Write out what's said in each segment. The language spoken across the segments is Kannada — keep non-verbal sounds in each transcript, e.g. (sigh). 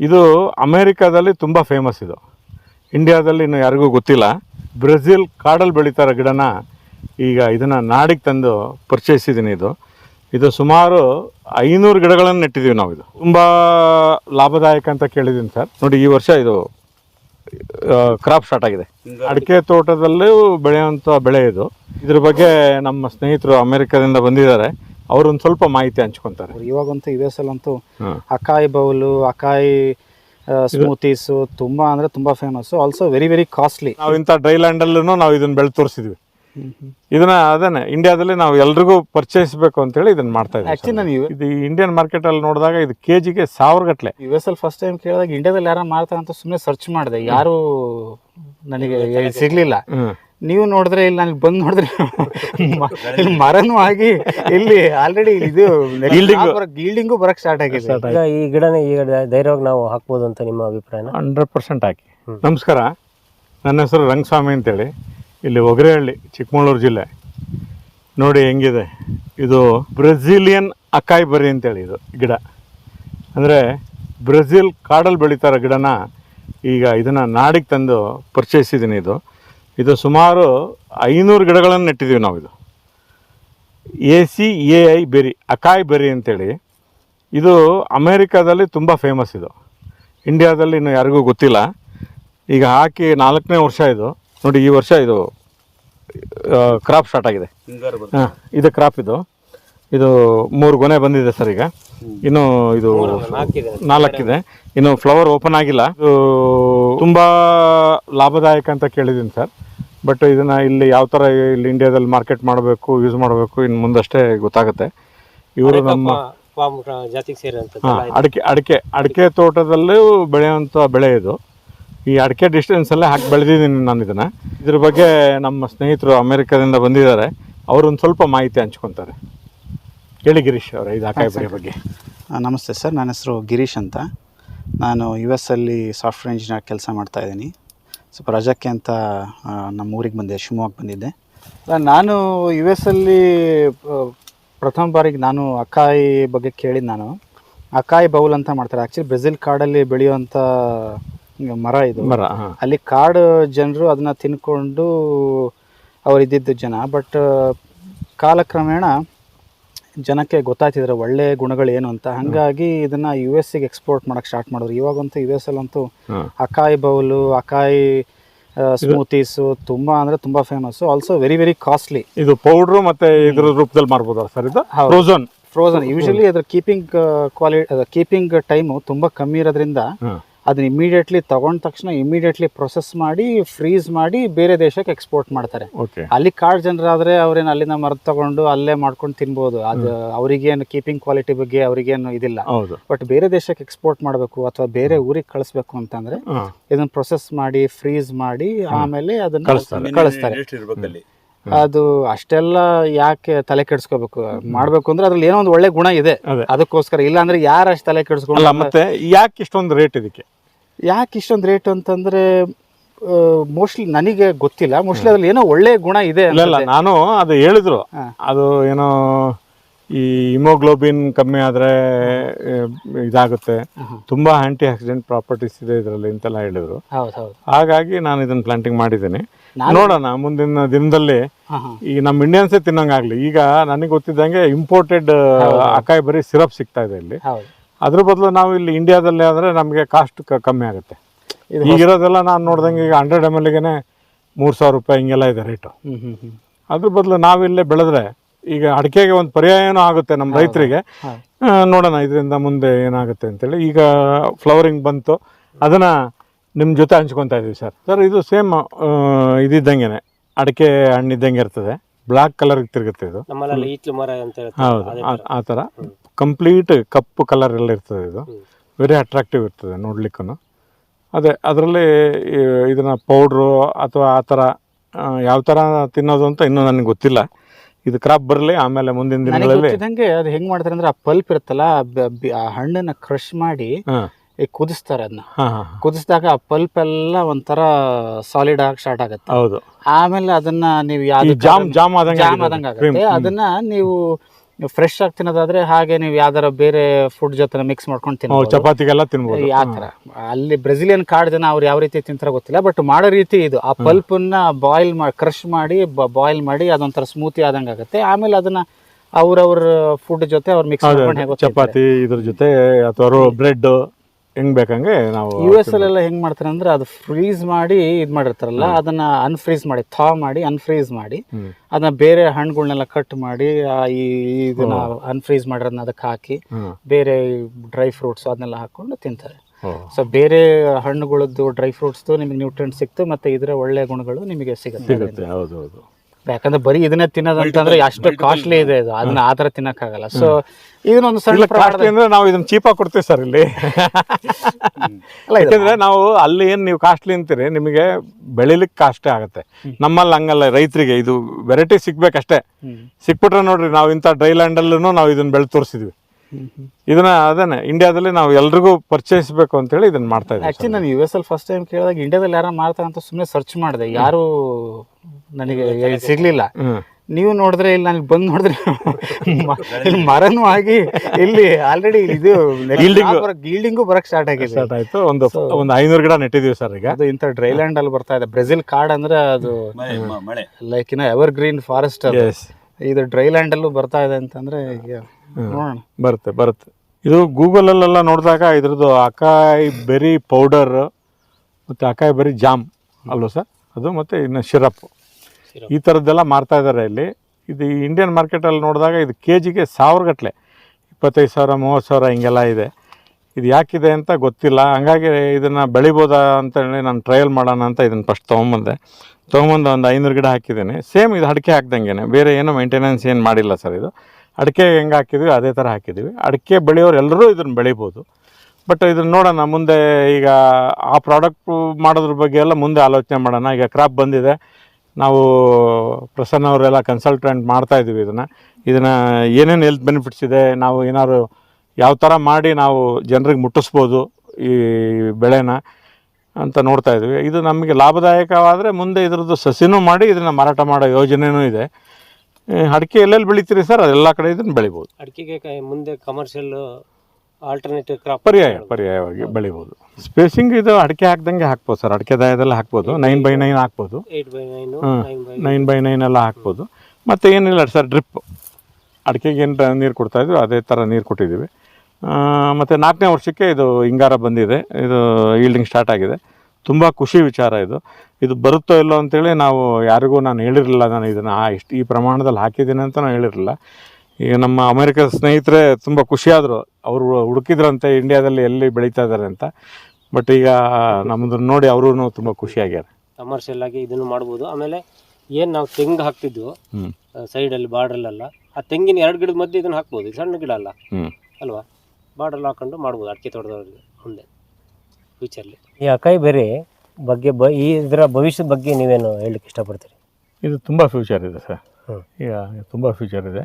ಇದು ಅಮೇರಿಕಾದಲ್ಲಿ ತುಂಬ ಫೇಮಸ್ ಇದು. ಇಂಡಿಯಾದಲ್ಲಿ ಇನ್ನು ಯಾರಿಗೂ ಗೊತ್ತಿಲ್ಲ. ಬ್ರೆಜಿಲ್ ಕಾಡಲ್ಲಿ ಬೆಳೀತಾರ ಗಿಡನ ಈಗ ಇದನ್ನು ನಾಡಿಗೆ ತಂದು ಪರಿಚಯಿಸಿದ್ದೀನಿ ಇದು. ಇದು ಸುಮಾರು ಐನೂರು ಗಿಡಗಳನ್ನು ನೆಟ್ಟಿದ್ದೀವಿ ನಾವು ಇದು. ತುಂಬ ಲಾಭದಾಯಕ ಅಂತ ಕೇಳಿದ್ದೀನಿ ಸರ್. ನೋಡಿ ಈ ವರ್ಷ ಇದು ಕ್ರಾಪ್ ಸ್ಟಾರ್ಟ್ ಆಗಿದೆ. ಅಡಿಕೆ ತೋಟದಲ್ಲೂ ಬೆಳೆಯುವಂಥ ಬೆಳೆ ಇದು. ಇದ್ರ ಬಗ್ಗೆ ನಮ್ಮ ಸ್ನೇಹಿತರು ಅಮೆರಿಕದಿಂದ ಬಂದಿದ್ದಾರೆ. ಅವರು ಒಂದು ಸ್ವಲ್ಪ ಮಾಹಿತಿ ಹಂಚ್ಕೊತಾರೆ. ಇವಾಗಂತೂ ಅಂತೂ ಹಾಂ. ಅಕಾಯಿ ಬೌಲು ಅಕಾಯಿ ಸ್ಮೂತೀಸ್ ತುಂಬಾ ಅಂದ್ರೆ ತುಂಬಾ famous also very very costly ನಾವು ಇಂಥ ಡ್ರೈ ಲ್ಯಾಂಡಲ್ಲೂ ನಾವು ಇದನ್ನ ಬೆಳೆ ತೋರಿಸಿದ್ವಿ. ಇದನ್ನ ಅದೇನೆ ಇಂಡಿಯಾದಲ್ಲಿ ನಾವು ಎಲ್ರಿಗೂ ಪರ್ಚೇಸ್ಬೇಕು ಅಂತೇಳಿ ಇದನ್ನ ಮಾಡ್ತಾ ಇದ್ದೀವಿ ಇದು ಇಂಡಿಯನ್ ಮಾರ್ಕೆಟ್ ಅಲ್ಲಿ ನೋಡಿದಾಗ ಇದು ಕೆ ಜಿಗೆ ಸಾವಿರ ಗಟ್ಟಲೆ ಯು ಎಸ್ ಅಲ್ಲಿ ಫಸ್ಟ್ ಟೈಮ್ ಕೇಳಿದಾಗ ಇಂಡಿಯಾದಲ್ಲಿ ಯಾರು ಮಾಡ್ತಾರೆ ಅಂತ ಸುಮ್ಮನೆ ಸರ್ಚ್ ಮಾಡಿದೆ. ಯಾರು ನನಗೆ ಸಿಗ್ಲಿಲ್ಲ. ನೀವು ನೋಡಿದ್ರೆ ಇಲ್ಲಿ ನನಗೆ ಬಂದು ನೋಡಿದ್ರೆ (laughs) ಇಲ್ಲಿ ಮರನೂ ಆಗಿ ಇಲ್ಲಿ ಆಲ್ರೆಡಿ ಇದು ಗೀಲ್ಡಿಂಗು ಬರಕ್ ಸ್ಟಾರ್ಟ್ ಆಗಿದೆ. ಈಗ ಈ ಗಿಡನ ಈಗ ಧೈರ್ಯವಾಗಿ ನಾವು ಹಾಕ್ಬೋದು ಅಂತ ನಿಮ್ಮ ಅಭಿಪ್ರಾಯನ? ಹಂಡ್ರೆಡ್ ಪರ್ಸೆಂಟ್ ಹಾಕಿ. ನಮಸ್ಕಾರ. ನನ್ನ ಹೆಸರು ರಂಗಸ್ವಾಮಿ ಅಂತೇಳಿ. ಇಲ್ಲಿ ಒಗರೆಹಳ್ಳಿ ಚಿಕ್ಕಮಗಳೂರು ಜಿಲ್ಲೆ. ನೋಡಿ ಹೆಂಗಿದೆ. ಇದು ಬ್ರೆಜಿಲಿಯನ್ ಅಕಾಯಿ ಬರಿ ಅಂತೇಳಿ ಇದು ಗಿಡ. ಅಂದರೆ ಬ್ರೆಜಿಲ್ ಕಾಡಲ್ಲಿ ಬೆಳೀತಾರೋ ಗಿಡನ ಈಗ ಇದನ್ನು ನಾಡಿಗೆ ತಂದು ಪರ್ಚೇಸಿದ್ದೀನಿ ಇದು. ಇದು ಸುಮಾರು ಐನೂರು ಗಿಡಗಳನ್ನು ನೆಟ್ಟಿದ್ದೀವಿ ನಾವು ಇದು. A C A I berry acai berry ಅಂತೇಳಿ. ಇದು ಅಮೇರಿಕಾದಲ್ಲಿ ತುಂಬ ಫೇಮಸ್ ಇದು. ಇಂಡಿಯಾದಲ್ಲಿ ಇನ್ನು ಯಾರಿಗೂ ಗೊತ್ತಿಲ್ಲ. ಈಗ ಹಾಕಿ ನಾಲ್ಕನೇ ವರ್ಷ ಇದು. ನೋಡಿ ಈ ವರ್ಷ ಇದು ಕ್ರಾಪ್ ಸ್ಟಾರ್ಟ್ ಆಗಿದೆ. ಹಾಂ ಇದು ಕ್ರಾಪ್ ಇದು. ಇದು ಮೂರು ಗೊನೆ ಬಂದಿದೆ ಸರ್ ಈಗ. ಇನ್ನು ಇದು ನಾಲ್ಕಿದೆ. ಇನ್ನು ಫ್ಲವರ್ ಓಪನ್ ಆಗಿಲ್ಲ. ಇದು ತುಂಬ ಲಾಭದಾಯಕ ಅಂತ ಕೇಳಿದ್ದೀನಿ ಸರ್. ಬಟ್ ಇದನ್ನ ಇಲ್ಲಿ ಯಾವ ತರ ಇಲ್ಲಿ ಇಂಡಿಯಾದಲ್ಲಿ ಮಾರ್ಕೆಟ್ ಮಾಡಬೇಕು ಯೂಸ್ ಮಾಡಬೇಕು ಇನ್ನು ಮುಂದಷ್ಟೇ ಗೊತ್ತಾಗುತ್ತೆ. ಇವರು ನಮ್ಮ ಜಾತಿಗೆ ಹಾಂ ಅಡಿಕೆ ಅಡಿಕೆ ಅಡಿಕೆ ತೋಟದಲ್ಲೂ ಬೆಳೆಯುವಂಥ ಬೆಳೆ ಇದು. ಈ ಅಡಿಕೆ ಡಿಸ್ಟೆನ್ಸಲ್ಲೇ ಹಾಕಿ ಬೆಳೆದಿದ್ದೀನಿ ನಾನು ಇದನ್ನ. ಇದ್ರ ಬಗ್ಗೆ ನಮ್ಮ ಸ್ನೇಹಿತರು ಅಮೆರಿಕದಿಂದ ಬಂದಿದ್ದಾರೆ. ಅವರು ಒಂದು ಸ್ವಲ್ಪ ಮಾಹಿತಿ ಹಂಚ್ಕೊತಾರೆ. ಹೇಳಿ ಗಿರೀಶ್ ಅವರ ಇದು ಅಕಾಯಿ ಬೆಳೆ ಬಗ್ಗೆ. ನಮಸ್ತೆ ಸರ್. ನನ್ನ ಹೆಸರು ಗಿರೀಶ್ ಅಂತ. ನಾನು ಯು ಎಸ್ ಅಲ್ಲಿ ಸಾಫ್ಟ್ವೇರ್ ಇಂಜಿನಿಯರ್ ಕೆಲಸ ಮಾಡ್ತಾ ಇದ್ದೀನಿ. ಸ್ವಲ್ಪ ರಜಕ್ಕೆ ಅಂತ ನಮ್ಮ ಊರಿಗೆ ಬಂದೆ ಶಿವಮೊಗ್ಗ ಬಂದಿದ್ದೆ. ನಾನು ಯು ಎಸ್ ಅಲ್ಲಿ ಪ್ರಥಮ ಬಾರಿಗೆ ನಾನು ಅಕಾಯಿ ಬಗ್ಗೆ ಕೇಳಿದ್ದು ನಾನು. ಅಕಾಯಿ ಬೌಲ್ ಅಂತ ಮಾಡ್ತಾರೆ. ಆ್ಯಕ್ಚುಲಿ ಬ್ರೆಜಿಲ್ ಕಾಡಲ್ಲಿ ಬೆಳೆಯುವಂಥ ಮರ ಇದು. ಮರ ಅಲ್ಲಿ ಕಾಡು ಜನರು ಅದನ್ನ ತಿನ್ಕೊಂಡು ಅವ್ರು ಇದ್ದಿದ್ದು ಜನ. ಬಟ್ ಕಾಲಕ್ರಮೇಣ ಜನಕ್ಕೆ ಗೊತ್ತಾಯ್ತಿದ್ರೆ ಒಳ್ಳೆ ಗುಣಗಳು ಏನು ಅಂತ ಹಾಗಾಗಿ ಇದನ್ನ ಯು ಎಸ್ಗೆ ಎಕ್ಸ್ಪೋರ್ಟ್ ಮಾಡಕ್ ಸ್ಟಾರ್ಟ್ ಮಾಡಿದ್ರು. ಇವಾಗಂತೂ ಯು ಎಸ್ ಅಲ್ಲಂತೂ ಅಕಾಯಿ ಬೌಲು ಅಕಾಯಿ ಸ್ಮೂತೀಸು ತುಂಬಾ ಅಂದ್ರೆ ತುಂಬಾ famous also very very costly ಇದು ಪೌಡ್ರು ಮತ್ತೆ ಇದ್ರ ರೂಪದಲ್ಲಿ ಮಾಡ್ಬೋದು ಸರ್ ಇದು? ಫ್ರೋಜನ್ ಫ್ರೋಜನ್ ಫ್ರೋಸನ್ ಯೂಶಲಿ ಅದ್ರ ಕೀಪಿಂಗ್ ಕ್ವಾಲಿಟಿ ಕೀಪಿಂಗ್ ಟೈಮು ತುಂಬಾ ಕಮ್ಮಿ ಇರೋದ್ರಿಂದ ಅದನ್ನ ಇಮಿಡಿಯೇಟ್ಲಿ ತಗೊಂಡ ತಕ್ಷಣ ಇಮಿಡಿಯೇಟ್ಲಿ ಪ್ರೊಸೆಸ್ ಮಾಡಿ ಫ್ರೀಸ್ ಮಾಡಿ ಬೇರೆ ದೇಶಕ್ಕೆ ಎಕ್ಸ್ಪೋರ್ಟ್ ಮಾಡ್ತಾರೆ. ಓಕೆ ಅಲ್ಲಿ ಕಾಡ್ ಜನರಾದ್ರೆ ಅವ್ರೇನು ಅಲ್ಲಿಂದ ಮರದ ತಗೊಂಡು ಅಲ್ಲೇ ಮಾಡ್ಕೊಂಡು ತಿನ್ಬೋದು. ಅದು ಅವರಿಗೇನು ಕೀಪಿಂಗ್ ಕ್ವಾಲಿಟಿ ಬಗ್ಗೆ ಅವರಿಗೇನು ಇದಿಲ್ಲ. ಹೌದು. ಬಟ್ ಬೇರೆ ದೇಶಕ್ಕೆ ಎಕ್ಸ್ಪೋರ್ಟ್ ಮಾಡಬೇಕು ಅಥವಾ ಬೇರೆ ಊರಿಗೆ ಕಳಿಸ್ಬೇಕು ಅಂತಂದ್ರೆ ಇದನ್ನ ಪ್ರೊಸೆಸ್ ಮಾಡಿ ಫ್ರೀಸ್ ಮಾಡಿ ಆಮೇಲೆ ಅದನ್ನ ಕಳಿಸ್ತಾರೆ. ಅದು ಅಷ್ಟೆಲ್ಲ ಯಾಕೆ ತಲೆ ಕೆಡಿಸ್ಕೋಬೇಕು? ಮಾಡ್ಬೇಕು ಅಂದ್ರೆ ಅದ್ರಲ್ಲಿ ಏನೋ ಒಂದು ಒಳ್ಳೆ ಗುಣ ಇದೆ. ಅದೇ. ಅದಕ್ಕೋಸ್ಕರ ಇಲ್ಲ ಅಂದ್ರೆ ಯಾರು ಅಷ್ಟು ತಲೆ ಕೆಡಿಸ್ಕೊಂಡು ಮತ್ತೆ ಯಾಕೆ ಇಷ್ಟೊಂದು ರೇಟ್ ಇದಕ್ಕೆ? ಯಾಕೆ ಇಷ್ಟೊಂದು ರೇಟ್ ಅಂತಂದ್ರೆ ಮೋಸ್ಟ್ಲಿ ನನಗೆ ಗೊತ್ತಿಲ್ಲ. ಮೋಸ್ಟ್ಲಿ ಅದ್ರಲ್ಲಿ ಏನೋ ಒಳ್ಳೆ ಗುಣ ಇದೆ ಇಲ್ಲ ನಾನು ಅದು ಹೇಳಿದ್ರು. ಅದು ಏನೋ ಈ ಹಿಮೋಗ್ಲೋಬಿನ್ ಕಮ್ಮಿ ಆದರೆ ಇದಾಗುತ್ತೆ. ತುಂಬಾ ಆಂಟಿ ಆಕ್ಸಿಡೆಂಟ್ ಪ್ರಾಪರ್ಟೀಸ್ ಇದೆ ಇದರಲ್ಲಿ ಅಂತೆಲ್ಲ ಹೇಳಿದ್ರು. ಹಾಗಾಗಿ ನಾನು ಇದನ್ನ ಪ್ಲಾಂಟಿಂಗ್ ಮಾಡಿದ್ದೀನಿ. ನೋಡೋಣ ಮುಂದಿನ ದಿನದಲ್ಲಿ ಈಗ ನಮ್ಮ ಇಂಡಿಯನ್ಸೇ ತಿನ್ನಂಗಾಗ್ಲಿ. ಈಗ ನನಗೆ ಗೊತ್ತಿದ್ದಂಗೆ ಇಂಪೋರ್ಟೆಡ್ ಅಕಾಯಿ ಬರೀ ಸಿರಪ್ ಸಿಗ್ತಾ ಇದೆ ಇಲ್ಲಿ. ಅದ್ರ ಬದಲು ನಾವು ಇಲ್ಲಿ ಇಂಡಿಯಾದಲ್ಲಿ ಆದರೆ ನಮಗೆ ಕಾಸ್ಟ್ ಕಮ್ಮಿ ಆಗುತ್ತೆ. ಈಗಿರೋದೆಲ್ಲ ನಾನು ನೋಡ್ದಂಗೆ ಈಗ ಹಂಡ್ರೆಡ್ ಎಂ ಎಲ್ಗೆ ಮೂರು ಸಾವಿರ ರೂಪಾಯಿ ಹಿಂಗೆಲ್ಲ ಇದೆ ರೇಟು ಅದ್ರ ಬದಲು ನಾವಿಲ್ಲೇ ಬೆಳೆದ್ರೆ ಈಗ ಅಡಿಕೆಗೆ ಒಂದು ಪರ್ಯಾಯನೂ ಆಗುತ್ತೆ ನಮ್ಮ ರೈತರಿಗೆ. ನೋಡೋಣ ಇದರಿಂದ ಮುಂದೆ ಏನಾಗುತ್ತೆ ಅಂತೇಳಿ. ಈಗ ಫ್ಲವರಿಂಗ್ ಬಂತು. ಅದನ್ನ ನಿಮ್ಮ ಜೊತೆ ಹಂಚ್ಕೊತಾ ಇದ್ದೀವಿ ಸರ್. ಸರ್ ಇದು ಸೇಮ್ ಇದಿದ್ದಂಗೆನೆ. ಅಡಿಕೆ ಹಣ್ಣಿದ್ದಂಗೆ ಇರ್ತದೆ. ಬ್ಲಾಕ್ ಕಲರ್ ತಿರುಗುತ್ತೆ ಇದು. ನಮ್ಮಲ್ಲಿ ಈಟ್ಲು ಮರ ಅಂತ ಹೇಳ್ತಾರೆ ಹೌದು ಆ- ತರ. ಥರ ಕಂಪ್ಲೀಟ್ ಕಪ್ಪು ಕಲರ್ ಎಲ್ಲ ಇರ್ತದೆ ಇದು. ವೆರಿ ಅಟ್ರಾಕ್ಟಿವ್ ಇರ್ತದೆ ನೋಡ್ಲಿಕ್ಕೂ ಅದೇ ಅದರಲ್ಲಿ ಇದನ್ನ ಪೌಡ್ರು ಅಥವಾ ಆ ಥರ ಯಾವ ಥರ ತಿನ್ನೋದು ಅಂತ ಇನ್ನೂ ನನಗೆ ಗೊತ್ತಿಲ್ಲ. ಇದು ಕ್ರಾಪ್ ಬರಲಿ ಆಮೇಲೆ ಮುಂದಿನ ನನಗೆ ದಿನಗಳಲ್ಲಿ ಗೊತ್ತಿದ್ದಂಗೆ ಅದು ಹೆಂಗ್ ಮಾಡ್ತಾರೆ ಅಂದ್ರೆ ಆ ಪಲ್ಪ್ ಇರುತ್ತಲ್ಲ ಆ ಬ- ಬಿ- ಆ ಹಣ್ಣನ್ನ ಕ್ರಶ್ ಮಾಡಿ ಹಾಂ. ಈ ಕುದಿಸ್ತಾರೆ ಅದನ್ನ ಕುದಿಸಿದಾಗ ಆ ಪಲ್ಪ್ ಎಲ್ಲ ಒಂಥರ ಸಾಲಿಡ್ ಆಗಿ ಸ್ಟಾರ್ಟ್ ಆಗುತ್ತೆ. ಹೌದು. ಆಮೇಲೆ ಅದನ್ನ ನೀವು ಯಾವ್ದು ಜಾಮ್ ಜಾಮ್ ಜಾಮ್ ಆಗಿದೆ. ಆದಂಗೆ ಆಗುತ್ತೆ. ಅದನ್ನ ನೀವು ಫ್ರೆಶ್ ಆಗಿ ತಿನ್ನೋದಾದ್ರೆ ಹಾಗೆ ನೀವು ಯಾವ್ದಾರ ಬೇರೆ ಫುಡ್ ಜೊತೆ ಮಿಕ್ಸ್ ಮಾಡ್ಕೊಂಡು ತಿನ್ನೋದು ತಿನ್ಬೋದು. ಚಪಾತಿಗೆಲ್ಲ ತಿನ್ಬೋದು. ಆ ಥರ ಅಲ್ಲಿ ಬ್ರೆಜಿಲಿಯನ್ ಕಾರ್ಡ್ ಜನ ಅವ್ರು ಯಾವ ರೀತಿ ತಿಂತಾರ ಗೊತ್ತಿಲ್ಲ ಬಟ್ ಮಾಡೋ ರೀತಿ ಇದು. ಆ ಪಲ್ಪನ್ನ ಬಾಯ್ಲ್ ಮಾಡಿ ಕ್ರಶ್ ಮಾಡಿ ಬಾಯ್ಲ್ ಮಾಡಿ ಅದೊಂಥರ ಸ್ಮೂತಿ ಆದಂಗೆ ಆಗುತ್ತೆ. ಆಮೇಲೆ ಅದನ್ನ ಅವ್ರವ್ರ ಫುಡ್ ಜೊತೆ ಅವ್ರು ಮಿಕ್ಸ್ ಮಾಡ್ಕೊಂಡು ಚಪಾತಿ ಇದ್ರ ಜೊತೆ ಅಥವಾ ಬ್ರೆಡ್ ಹೆಂಗ್ ಬೇಕಂಗೆ ನಾವು ಯು ಎಸ್ ಅಲ್ಲೆಲ್ಲ ಹೆಂಗ್ ಮಾಡ್ತಾರೆ ಅಂದ್ರೆ ಅದು ಫ್ರೀಸ್ ಮಾಡಿ ಇದ್ ಮಾಡಿರ್ತಾರಲ್ಲ ಅದನ್ನ ಅನ್ಫ್ರೀಸ್ ಮಾಡಿ ಥಾ ಮಾಡಿ ಅನ್ಫ್ರೀಸ್ ಮಾಡಿ. ಅದನ್ನ ಬೇರೆ ಹಣ್ಣುಗಳನ್ನೆಲ್ಲ ಕಟ್ ಮಾಡಿ ಆ ಈ ಇದನ್ನ ಅನ್ಫ್ರೀಸ್ ಮಾಡಿರೋದನ್ನ ಅದಕ್ಕೆ ಹಾಕಿ ಬೇರೆ ಡ್ರೈ ಫ್ರೂಟ್ಸ್ ಅದನ್ನೆಲ್ಲ ಹಾಕೊಂಡು ತಿಂತಾರೆ. ಸೊ ಬೇರೆ ಹಣ್ಣುಗಳದ್ದು ಡ್ರೈ ಫ್ರೂಟ್ಸ್ದು ನಿಮಗೆ ನ್ಯೂಟ್ರಿಯೆಂಟ್ ಸಿಕ್ತು ಮತ್ತೆ ಇದರ ಒಳ್ಳೆ ಗುಣಗಳು ನಿಮಗೆ ಸಿಗುತ್ತೆ. ಸಿಗುತ್ತೆ ಹೌದು ಹೌದು ಯಾಕಂದ್ರೆ ಬರೀ ಇದನ್ನೇ ತಿನ್ನೋದಂತಂದ್ರೆ ಅಷ್ಟು ಕಾಸ್ಟ್ಲಿ ಇದೆ ಇದು ಅದನ್ನ ಆ ಥರ ತಿನ್ನಕ್ಕಾಗಲ್ಲ. ಸೊ ಇದನ್ನೊಂದು ಸಣ್ಣ ಕಾಸ್ಟ್ಲಿ ಅಂದ್ರೆ ನಾವು ಇದನ್ನ ಚೀಪಾಗಿ ಕೊಡ್ತೀವಿ ಸರ್ ಇಲ್ಲಿ. (laughs) ಯಾಕಂದ್ರೆ ನಾವು ಅಲ್ಲಿ ಏನ್ ನೀವು ಕಾಸ್ಟ್ಲಿ ಅಂತೀರಿ ನಿಮಗೆ ಬೆಳಿಲಿಕ್ಕೆ ಕಾಸ್ಟ್ ಆಗುತ್ತೆ. ನಮ್ಮಲ್ಲಿ ಹಂಗಲ್ಲ ರೈತರಿಗೆ ಇದು ವೆರೈಟಿ ಸಿಗ್ಬೇಕಷ್ಟೇ. ಸಿಕ್ಬಿಟ್ರೆ ನೋಡ್ರಿ ನಾವು ಇಂಥ ಡ್ರೈ ಲ್ಯಾಂಡಲ್ಲೂ ನಾವು ಇದನ್ನ ಬೆಳೆ ತೋರಿಸಿದ್ವಿ. ಇದನ್ನ ಅದನ್ನೇ ಇಂಡಿಯಾದಲ್ಲಿ ನಾವು ಎಲ್ರಿಗೂ ಪರ್ಚೇಸ್ಬೇಕು ಅಂತೇಳಿ ಇದನ್ನ ಮಾಡ್ತಾ ಇದ್ದೀವಿ ಆಕ್ಚುಲಿ ನಾನು ಯು ಎಸ್ ಅಲ್ಲಿ ಫಸ್ಟ್ ಟೈಮ್ ಕೇಳಿದಾಗ ಇಂಡಿಯಾದಲ್ಲಿ ಯಾರು ಮಾಡ್ತಾರೆ ಅಂತ ಸುಮ್ಮನೆ ಸರ್ಚ್ ಮಾಡಿದೆ. ಯಾರು ನನಗೆ ಸಿಗ್ಲಿಲ್ಲ. ನೀವು ನೋಡಿದ್ರೆ ಇಲ್ಲಿ ನನಗೆ ಬಂದು ನೋಡಿದ್ರೆ ಮರನು (laughs) ಇಲ್ಲಿ ಮರನೂ ಆಗಿ ಇಲ್ಲಿ ಆಲ್ರೆಡಿ ಇದು ಗೀಲ್ಡಿಂಗು ಬರಕ್ ಸ್ಟಾರ್ಟ್ ಆಗಿದೆ. ಸ್ಟಾರ್ಟ್ ಆಯ್ತು. ಒಂದು ಒಂದು ಐನೂರು ಗಿಡ ನೆಟ್ಟಿದೀವಿ ಸರ್ ಈಗ. ಅದು ಇಂಥ ಡ್ರೈಲ್ಯಾಂಡ್ ಅಲ್ಲಿ ಬರ್ತಾ ಇದೆ. ಬ್ರೆಜಿಲ್ ಕಾಡ್ ಅಂದ್ರೆ ಅದು ಮಳೆ like in evergreen forest ಅದು. ಇದು ಡ್ರೈಲ್ಯಾಂಡ್ ಅಲ್ಲೂ ಬರ್ತಾ ಇದೆ ಅಂತಂದ್ರೆ ಈಗ ನೋಡೋಣ ಬರುತ್ತೆ ಬರುತ್ತೆ. ಇದು ಗೂಗಲಲ್ಲೆಲ್ಲ ನೋಡಿದಾಗ ಇದ್ರದ್ದು ಅಕಾಯಿ ಬೆರಿ ಪೌಡರ್ ಮತ್ತು ಅಕಾಯಿ ಬೆರಿ ಜಾಮ್ ಅಲ್ವ ಸರ್? ಅದು ಮತ್ತು ಇನ್ನು ಶಿರಪ್ ಈ ಥರದ್ದೆಲ್ಲ ಮಾರ್ತಾ ಇದ್ದಾರೆ ಇಲ್ಲಿ. ಇದು ಇಂಡಿಯನ್ ಮಾರ್ಕೆಟಲ್ಲಿ ನೋಡಿದಾಗ ಇದು ಕೆ ಜಿಗೆ ಸಾವಿರ ಗಟ್ಟಲೆ ಇಪ್ಪತ್ತೈದು ಸಾವಿರ ಮೂವತ್ತು ಸಾವಿರ ಹಿಂಗೆಲ್ಲ ಇದೆ. ಇದು ಯಾಕಿದೆ ಅಂತ ಗೊತ್ತಿಲ್ಲ. ಹಂಗಾಗಿ ಇದನ್ನು ಬೆಳಿಬೋದಾ ಅಂತೇಳಿ ನಾನು ಟ್ರಯಲ್ ಮಾಡೋಣ ಅಂತ ಇದನ್ನು ಫಸ್ಟ್ ತೊಗೊಂಬಂದೆ. ತೊಗೊಂಬಂದು ಒಂದು ಐನೂರು ಗಿಡ ಹಾಕಿದ್ದೀನಿ. ಸೇಮ್ ಇದು ಅಡಿಕೆ ಹಾಕ್ದಂಗೆ ಬೇರೆ ಏನೂ ಮೇಂಟೆನೆನ್ಸ್ ಏನು ಮಾಡಿಲ್ಲ ಸರ್ ಇದು. ಅಡಿಕೆ ಹೆಂಗೆ ಹಾಕಿದ್ವಿ, ಅದೇ ಥರ ಹಾಕಿದ್ದೀವಿ ಅಡಿಕೆ ಬೆಳೆಯೋರು ಎಲ್ಲರೂ ಇದನ್ನು ಬೆಳಿಬೋದು. ಬಟ್ ಇದನ್ನು ನೋಡೋಣ, ಮುಂದೆ ಈಗ ಆ ಪ್ರಾಡಕ್ಟ್ ಮಾಡೋದ್ರ ಬಗ್ಗೆ ಎಲ್ಲ ಮುಂದೆ ಆಲೋಚನೆ ಮಾಡೋಣ. ಈಗ ಕ್ರಾಪ್ ಬಂದಿದೆ. ನಾವು ಪ್ರಸನ್ನ ಅವರೆಲ್ಲ ಕನ್ಸಲ್ಟೆಂಟ್ ಮಾಡ್ತಾ ಇದ್ದೀವಿ ಇದನ್ನು. ಇದನ್ನು ಏನೇನು ಹೆಲ್ತ್ ಬೆನಿಫಿಟ್ಸ್ ಇದೆ, ನಾವು ಏನಾದ್ರು ಯಾವ ಥರ ಮಾಡಿ ನಾವು ಜನರಿಗೆ ಮುಟ್ಟಿಸ್ಬೋದು ಈ ಬೆಳೆನ ಅಂತ ನೋಡ್ತಾ ಇದ್ವಿ ಇದು ನಮಗೆ ಲಾಭದಾಯಕವಾದರೆ ಮುಂದೆ ಇದ್ರದ್ದು ಸಸಿನೂ ಮಾಡಿ ಇದನ್ನು ಮಾರಾಟ ಮಾಡೋ ಯೋಜನೆಯೂ ಇದೆ. ಅಡಿಕೆ ಎಲ್ಲೆಲ್ಲಿ ಬೆಳಿತೀರಿ ಸರ್? ಅದೆಲ್ಲ ಕಡೆ ಇದನ್ನು ಬೆಳಿಬೋದು. ಅಡಿಕೆಗೆ ಕ- ಮುಂದೆ ಕಮರ್ಷಿಯಲ್ ಆಲ್ಟರ್ನೇಟಿವ್ ಕ್ರಾಪ್ ಪರ್ಯಾಯ ಪರ್ಯಾಯವಾಗಿ ಬೆಳಿಬೋದು. ಸ್ಪೇಸಿಂಗ್ ಇದು ಅಡಿಕೆ ಹಾಕ್ದಂಗೆ ಹಾಕ್ಬೋದು ಸರ್. ಅಡಿಕೆ ದಾಯದಲ್ಲಿ ಹಾಕ್ಬೋದು. ನೈನ್ ಬೈ ನೈನ್ ಹಾಕ್ಬೋದು. Eight by nine hmm. Nine by nine by nine ಎಲ್ಲ ಹಾಕ್ಬೋದು. ಮತ್ತು ಏನಿಲ್ಲ ಸರ್ ಡ್ರಿಪ್ ಅಡಿಕೆಗೆ ಏನು ನೀರು ಕೊಡ್ತಾ ಇದ್ವಿ ಅದೇ ಥರ ನೀರು ಕೊಟ್ಟಿದ್ದೀವಿ. ಮತ್ತು ನಾಲ್ಕನೇ ವರ್ಷಕ್ಕೆ ಇದು ಹಿಂಗಾರ ಬಂದಿದೆ. ಇದು ಈಲ್ಡಿಂಗ್ ಸ್ಟಾರ್ಟ್ ಆಗಿದೆ. ತುಂಬ ಖುಷಿ ವಿಚಾರ ಇದು. ಇದು ಬರುತ್ತೋ ಇಲ್ಲೋ ಅಂತೇಳಿ ನಾವು ಯಾರಿಗೂ ನಾನು ಹೇಳಿರಲಿಲ್ಲ. ನಾನು ಇದನ್ನು ಆ ಇಷ್ಟು ಈ ಪ್ರಮಾಣದಲ್ಲಿ ಹಾಕಿದ್ದೀನಿ ಅಂತ ನಾನು ಹೇಳಿರಲಿಲ್ಲ. ಈಗ ನಮ್ಮ ಅಮೆರಿಕ ಸ್ನೇಹಿತರೆ ತುಂಬ ಖುಷಿಯಾದರು. ಅವರು ಹುಡುಕಿದ್ರಂತೆ ಇಂಡಿಯಾದಲ್ಲಿ ಎಲ್ಲಿ ಬೆಳೀತಾ ಇದ್ದಾರೆ ಅಂತ. ಬಟ್ ಈಗ ನಮ್ಮದನ್ನು ನೋಡಿ ಅವರು ತುಂಬ ಖುಷಿಯಾಗ್ಯಾರ. ಕಮರ್ಷಿಯಲ್ ಆಗಿ ಇದನ್ನು ಮಾಡ್ಬೋದು. ಆಮೇಲೆ ಏನು ನಾವು ತೆಂಗು ಹಾಕ್ತಿದ್ವು ಸೈಡಲ್ಲಿ ಬಾರ್ಡ್ರಲ್ಲೆಲ್ಲ ಆ ತೆಂಗಿನ ಎರಡು ಗಿಡದ ಮಧ್ಯೆ ಇದನ್ನು ಹಾಕ್ಬೋದು. ಇದು ಸಣ್ಣ ಗಿಡ ಅಲ್ಲ. ಹ್ಞೂ ಅಲ್ವಾ? ಬಾರ್ಡ್ರಲ್ಲಿ ಹಾಕೊಂಡು ಮಾಡ್ಬೋದು ಅಡಿಕೆ ತೋಟದವ್ರಿಗೆ ಮುಂದೆ ಫ್ಯೂಚರ್ಲಿ ಈ ಅಕಾಯಿ ಬೆರೆ ಬಗ್ಗೆ ಬ ಈ ಇದರ ಭವಿಷ್ಯದ ಬಗ್ಗೆ ನೀವೇನು ಹೇಳಲಿಕ್ಕೆ ಇಷ್ಟಪಡ್ತೀರಿ? ಇದು ತುಂಬ ಫ್ಯೂಚರ್ ಇದೆ ಸರ್. ಈಗ ತುಂಬ ಫ್ಯೂಚರ್ ಇದೆ.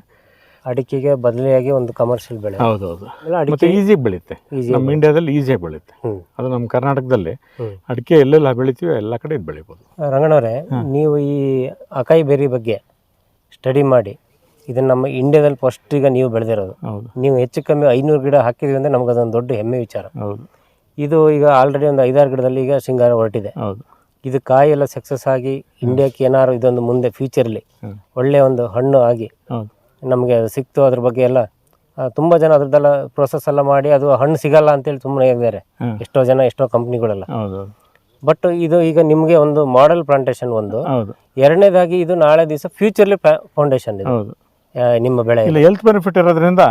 ಅಡಿಕೆಗೆ ಬದಲಿಯಾಗಿ ಒಂದು ಕಮರ್ಷಿಯಲ್ ಬೆಳೆ. ಹೌದೌದು. ಹೌದು ಮತ್ತೆ ಅಡಿಕೆ ಈಸಿಯಾಗಿ ಬೆಳೆಯುತ್ತೆ ನಮ್ಮ ಇಂಡಿಯಾದಲ್ಲಿ ಈಸಿಯಾಗಿ ಬೆಳೆಯುತ್ತೆ. ಅದು ನಮ್ಮ ಕರ್ನಾಟಕದಲ್ಲಿ ಅಡಿಕೆ ಎಲ್ಲೆಲ್ಲ ಬೆಳಿತೀವೋ ಎಲ್ಲ ಕಡೆ ಇದು ಬೆಳಿಬೋದು. ರಂಗಣ್ಣವರೇ ನೀವು ಈ ಅಕಾಯಿ ಬೆರಿ ಬಗ್ಗೆ ಸ್ಟಡಿ ಮಾಡಿ ಇದನ್ನು ನಮ್ಮ ಇಂಡಿಯಾದಲ್ಲಿ ಫಸ್ಟ್ ಈಗ ನೀವು ಬೆಳೆದಿರೋದು. ಹೌದು. ನೀವು ಹೆಚ್ಚು ಕಮ್ಮಿ ಐನೂರು ಗಿಡ ಹಾಕಿದ್ವಿ ಅಂದರೆ ನಮ್ಗೆ ಅದೊಂದು ದೊಡ್ಡ ಹೆಮ್ಮೆ ವಿಚಾರ. ಹೌದು. ಇದು ಈಗ ಆಲ್ರೆಡಿ ಒಂದು ಐದಾರು ಗಿಡದಲ್ಲಿ ಈಗ ಶೃಂಗಾರ ಹೊರಟಿದೆ. ಹೌದು. ಇದು ಕಾಯಿ ಎಲ್ಲ ಸಕ್ಸಸ್ ಆಗಿ ಇಂಡಿಯಾಕ್ಕೆ ಏನಾದ್ರು ಇದೊಂದು ಮುಂದೆ ಫ್ಯೂಚರ್ಲಿ ಒಳ್ಳೆ ಒಳ್ಳೆಯ ಒಂದು ಹಣ್ಣು ಆಗಿ ಹೌದು. ನಮಗೆ ಸಿಕ್ತು ಅದ್ರ ಬಗ್ಗೆ ಎಲ್ಲ ತುಂಬಾ ತುಂಬ ಜನ ಅದ್ರದ್ದೆಲ್ಲ ಪ್ರೊಸೆಸ್ ಎಲ್ಲ ಮಾಡಿ ಅದು ಹಣ್ಣು ಸಿಗಲ್ಲ ಅಂತೇಳಿ ಸುಮ್ಮನೆ ಹ್ಮ್. ಎಷ್ಟೋ ಜನ ಎಷ್ಟೋ ಕಂಪ್ನಿಗಳೆಲ್ಲ ಹೌದು ಬಟ್ ಇದು ಈಗ ನಿಮಗೆ ಒಂದು ಮಾಡೆಲ್ ಪ್ಲಾಂಟೇಶನ್ ಒಂದು. ಹೌದು. ಎರಡನೇದಾಗಿ ಇದು ನಾಳೆ ದಿವಸ ಫ್ಯೂಚರ್ಲಿ ಫೌಂಡೇಶನ್ ಇದೆ. ಹೌದು. ನಿಮ್ಮ ಬೆಳೆ ಇಲ್ಲಿ ಹೆಲ್ತ್ ಬೆನಿಫಿಟ್ ಇರೋದ್ರಿಂದ.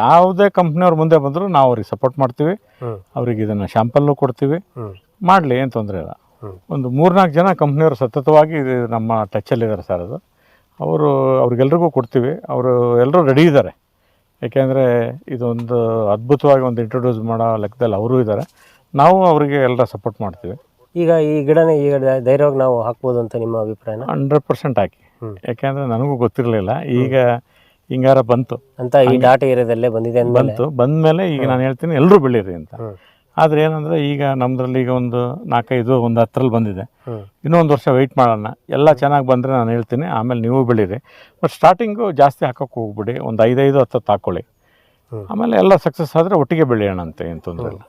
ಯಾವುದೇ ಕಂಪ್ನಿಯವ್ರು ಮುಂದೆ ಬಂದರೂ ನಾವು ಅವ್ರಿಗೆ ಸಪೋರ್ಟ್ ಮಾಡ್ತೀವಿ. ಅವ್ರಿಗೆ ಇದನ್ನು ಶ್ಯಾಂಪಲ್ಲು ಕೊಡ್ತೀವಿ. ಮಾಡಲಿ ಏನು ತೊಂದರೆ ಇಲ್ಲ. ಒಂದು ಮೂರ್ನಾಲ್ಕು ಜನ ಕಂಪ್ನಿಯವರು ಸತತವಾಗಿ ಇದು ನಮ್ಮ ಟಚ್ಚಲ್ಲಿದ್ದಾರೆ ಸರ್ ಅದು. ಅವರು ಅವ್ರಿಗೆಲ್ರಿಗೂ ಕೊಡ್ತೀವಿ. ಅವರು ಎಲ್ಲರೂ ರೆಡಿ ಇದ್ದಾರೆ ಏಕೆಂದರೆ ಇದೊಂದು ಅದ್ಭುತವಾಗಿ ಒಂದು ಇಂಟ್ರೊಡ್ಯೂಸ್ ಮಾಡೋ ಲೆಕ್ಕದಲ್ಲಿ ಅವರು ಇದ್ದಾರೆ ನಾವು ಅವರಿಗೆ ಎಲ್ಲರ ಸಪೋರ್ಟ್ ಮಾಡ್ತೀವಿ. ಈಗ ಈ ಗಿಡನೇ ಈಗ ಧೈರ್ಯವಾಗಿ ನಾವು ಹಾಕ್ಬೋದು ಅಂತ ನಿಮ್ಮ ಅಭಿಪ್ರಾಯನ? ಹಂಡ್ರೆಡ್ ಪರ್ಸೆಂಟ್ ಹಾಕಿ. ಯಾಕೆಂದರೆ ನನಗೂ ಗೊತ್ತಿರಲಿಲ್ಲ. ಈಗ ಹಿಂಗಾರ ಬಂತು. ಅಂತ ಈ ಡಾಟಾ ಏರಿಯಾದಲ್ಲೇ ಬಂದಿದೆ ಬಂತು ಬಂತು. ಬಂದಮೇಲೆ ಈಗ ನಾನು ಹೇಳ್ತೀನಿ ಎಲ್ಲರೂ ಬೆಳೀರಿ ಅಂತ. ಆದ್ರೆ ಏನಂದ್ರೆ ಈಗ ನಮ್ದ್ರಲ್ಲಿ ಈಗ ಒಂದು ನಾಲ್ಕೈದು ಒಂದು ಹತ್ತರಲ್ಲಿ ಬಂದಿದೆ. ಇನ್ನೊಂದು ಇನ್ನೂ ಒಂದು ವರ್ಷ ವೆಯ್ಟ್ ಮಾಡೋಣ. ಎಲ್ಲ ಚೆನ್ನಾಗಿ ಬಂದರೆ ನಾನು ಹೇಳ್ತೀನಿ ಆಮೇಲೆ ನೀವು ಬೆಳೀರಿ. ಬಟ್ ಸ್ಟಾರ್ಟಿಂಗು ಜಾಸ್ತಿ ಹಾಕೋಕ್ಕೆ ಹೋಗ್ಬಿಡಿ. ಒಂದು ಐದೈದು ಹತ್ತು ಹತ್ತು ಹಾಕ್ಕೊಳ್ಳಿ. ಆಮೇಲೆ ಎಲ್ಲ ಸಕ್ಸಸ್ ಆದರೆ ಒಟ್ಟಿಗೆ ಬೆಳೆಯೋಣ ಅಂತ ಏನು ತೊಂದರೆ ಇಲ್ಲ.